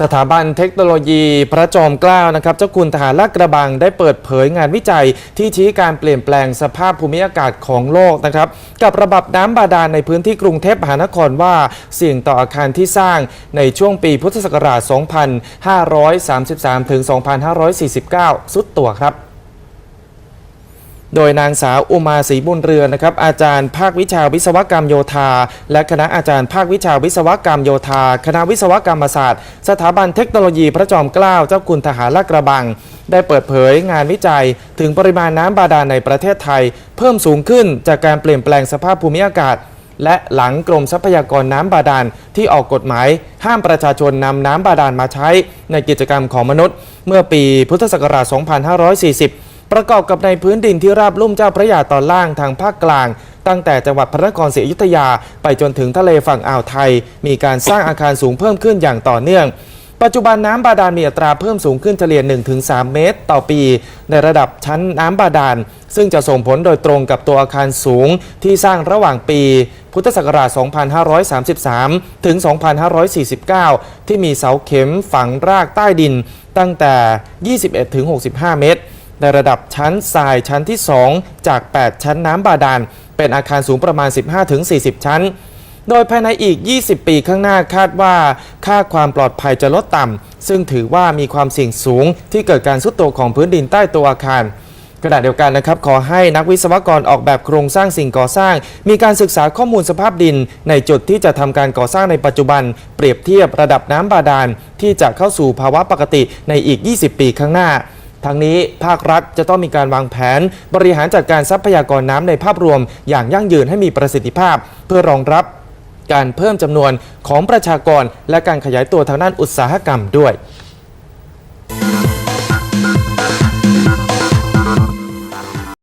สถาบันเทคโนโลยีพระจอมเกล้านะครับเจ้าคุณทหารลาดกระบังได้เปิดเผยงานวิจัย ที่ชี้การเปลี่ยนแปลงสภาพภูมิอากาศของโลกนะครับกับระบบน้ำบาดาลในพื้นที่กรุงเทพมหานครว่าเสี่ยงต่ออาคารที่สร้างในช่วงปีพุทธศักราช 2533 ถึง 2549 สุดตัวครับ โดยนางสาวอุมาศรีบุญเรือนนะครับอาจารย์ภาควิชาวิศวกรรมโยธา และคณะอาจารย์ภาควิชาวิศวกรรมโยธา คณะวิศวกรรมศาสตร์ สถาบันเทคโนโลยีพระจอมเกล้าเจ้าคุณทหารลาดกระบัง ได้เปิดเผยงานวิจัย ถึงปริมาณน้ำบาดาลในประเทศไทย เพิ่มสูงขึ้นจากการเปลี่ยนแปลงสภาพภูมิอากาศ และหลังกรมทรัพยากรน้ำบาดาลที่ออกกฎหมาย ห้ามประชาชนนำน้ำบาดาลมาใช้ ในกิจกรรมของมนุษย์ เมื่อปีพุทธศักราช 2540 ประกอบกับในพื้นดินที่ราบลุ่มเจ้าพระยาตอนล่างทางภาคกลาง ตั้งแต่จังหวัดพระนครศรีอยุธยา ไปจนถึงทะเลฝั่งอ่าวไทย มีการสร้างอาคารสูงเพิ่มขึ้นอย่างต่อเนื่องปัจจุบันน้ำบาดาลมีอัตราเพิ่มสูงขึ้นเฉลี่ย 1-3 เมตร ต่อปี ในระดับชั้นน้ำบาดาล ซึ่งจะส่งผลโดยตรงกับตัวอาคารสูงที่สร้างระหว่างปี พุทธศักราช 2533 ถึง 2549 ที่มีเสาเข็มฝังรากใต้ดินตั้งแต่ 21-65 เมตร ในระดับชั้นทรายชั้นที่ 2 จาก 8 ชั้นน้ำบาดาล เป็นอาคารสูงประมาณ 15-40 ชั้น โดยภายในอีก 20 ปีข้างหน้าคาดว่า ค่าความปลอดภัยจะลดต่ำ ซึ่งถือว่ามีความเสี่ยงสูง ที่เกิดการสุดตัวของพื้นดินใต้ตัวอาคารขณะเดียวกันนะครับขอให้นักวิศวกรออกแบบโครงสร้างสิ่งก่อสร้าง มีการศึกษาข้อมูลสภาพดิน ในจุดที่จะทำการก่อสร้างในปัจจุบัน เปรียบเทียบระดับน้ำบาดาล ที่จะเข้าสู่ภาวะปกติในอีก 20 ปีข้างหน้า ทั้งนี้ภาครัฐจะต้องมีการวางแผน บริหารจัดการทรัพยากรน้ำในภาพรวม อย่างยั่งยืนให้มีประสิทธิภาพ เพื่อรองรับการเพิ่มจำนวนของประชากร และการขยายตัวทางด้านอุตสาหกรรมด้วย